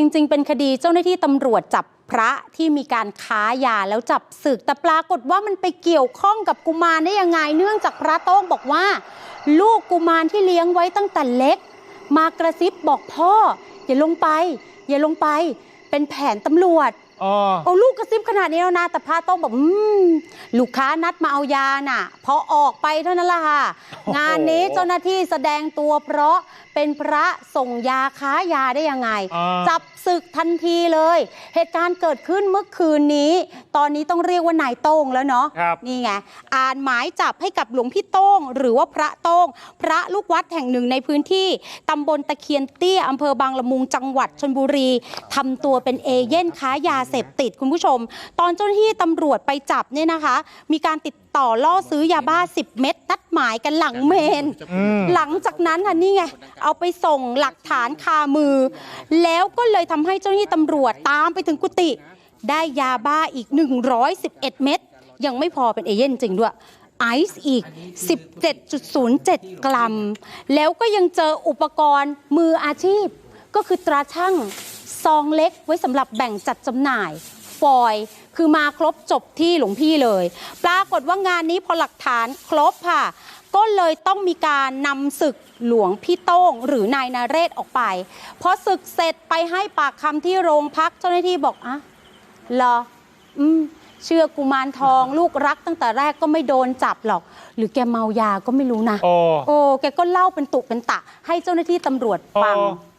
จริง ๆ เป็นคดีเจ้าหน้าที่ตำรวจจับพระที่มีการค้ายาแล้วจับศึกแต่ปรากฏว่ามันไปเกี่ยวข้องกับกุมารได้ยังไง เนื่องจากพระโต้งบอกว่า ลูกกุมารที่เลี้ยงไว้ตั้งแต่เล็ก มากระซิบบอกพ่อ อย่าลงไป อย่าลงไป เป็นแผนตำรวจ อ๋อโอ้ลูกกระซิบขนาดนี้แล้วนะ แต่พระโต้องบอกอืมลูกค้านัดมาเอายาน่ะ พอออกไปเท่านั้นละค่ะโอ้โหงานนี้เจ้าหน้าที่แสดงตัวเพราะเป็นพระส่งยาค้ายาได้ยังไง อ่า จับศึกทันทีเลย เหตุการณ์เกิดขึ้นเมื่อคืนนี้ ตอนนี้ต้องเรียกว่านายโต้งแล้วเนาะ ครับ นี่ไง อ่านหมายจับให้กับหลวงพี่โต้ง หรือว่าพระโต้ง พระลูกวัดแห่งหนึ่งในพื้นที่ ตำบลตะเคียนเตี้ย อำเภอบางละมุง จังหวัดชนบุรี ทำตัวเป็นเอเย่นค้ายาเสพติดคุณผู้ชม ตอนเจ้าหน้าที่ตำรวจไปจับเนี่ยนะคะ มีการติดต่อล่อซื้อยาบ้า 10 เม็ดนัดหมายกันหลังเมนอืมหลังจากนั้นค่ะนี่ไง เอาไปส่งหลักฐานคามือ แล้วก็เลยทำให้เจ้าหน้าที่ตำรวจตามไปถึงกุฏิได้ยาบ้าอีก 111 เม็ดยังไม่พอเป็นเอเย่นจริงด้วยไอซ์อีก 17.07 กรัม แล้วก็ยังเจออุปกรณ์มืออาชีพ ก็คือตราช่าง ซองเล็กไว้สำหรับแบ่งจัดจำหน่ายฟอยล์คือมาครบจบที่หลวงพี่เลย ปรากฏว่างานนี้พอหลักฐานครบค่ะ ก็เลยต้องมีการนำศึกหลวงพี่โต้ง หรือนายนาเรศออกไปพอศึกเสร็จไปให้ปากคำที่โรงพักเจ้าหน้าที่บอกอะเหรออืมเชื่อกุมารทองลูกรักตั้งแต่แรกก็ไม่โดนจับหรอก หรือแกเมายาก็ไม่รู้นะ โอ้ โอ้แกก็เล่าเป็นตุเป็นตะ ให้เจ้าหน้าที่ตำรวจฟัง โอ้